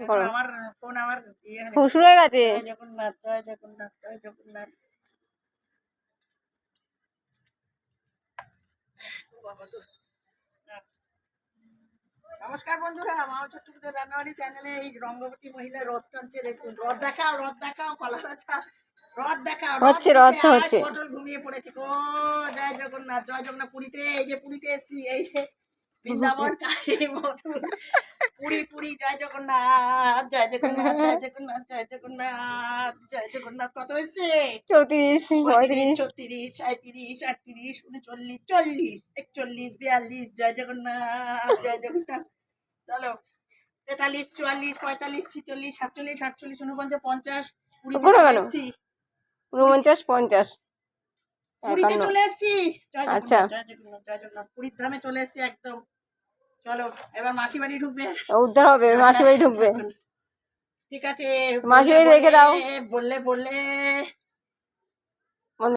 করো আমার ফোন আমার ইয়ে হয়ে গেছে। ও বাবা গো। নমস্কার বন্ধুরা আমার ছোট্ট রান্নাবাড়ি চ্যানেলে এই রঙ্গবতী মহিলা রথ টানছে দেখুন। রথ দেখাও রথ দেখাও কলা রথ দেখাও হচ্ছে, রথ হচ্ছে। পটল ঘুমিয়ে পড়েছে। ও জয় জগন্নাথ জয় জগন্নাথ পুরীতে এই যে পুরীতে এসছি এই যে বৃন্দাবন কাশী মথুর। পুরী পুরী জয় জগন্নাথ জয় জগন্নাথ জয় জগন্নাথ জয় জগন্নাথ জয় জগন্নাথ। কত হয়েছে? চৌত্রিশ পঁয়ত্রিশ। ছত্রিশ সাঁত্রিশ আটত্রিশ উনচল্লিশ চল্লিশ একচল্লিশ বিয়াল্লিশ জয় জগন্নাথ জয় জগন্নাথ। চলো তেতাল্লিশ চুয়াল্লিশ পঁয়তাল্লিশ ছিচল্লিশ সাতচল্লিশ আটচল্লিশ উনপঞ্চাশ পঞ্চাশ চলে উনপঞ্চাশ পঞ্চাশ। পুরীতে চলে এসছি। আচ্ছা। জয় জগন্নাথ জয় জগন্নাথ। পুরীর ধামে চলে এসছি একদম। চলো এবার মাসি বাড়ি ঢুকবে। উদ্ধার হবে মাসি বাড়ি ঢুকবে। ঠিক আছে মাসি বাড়ি রেখে দাও। বললে বললে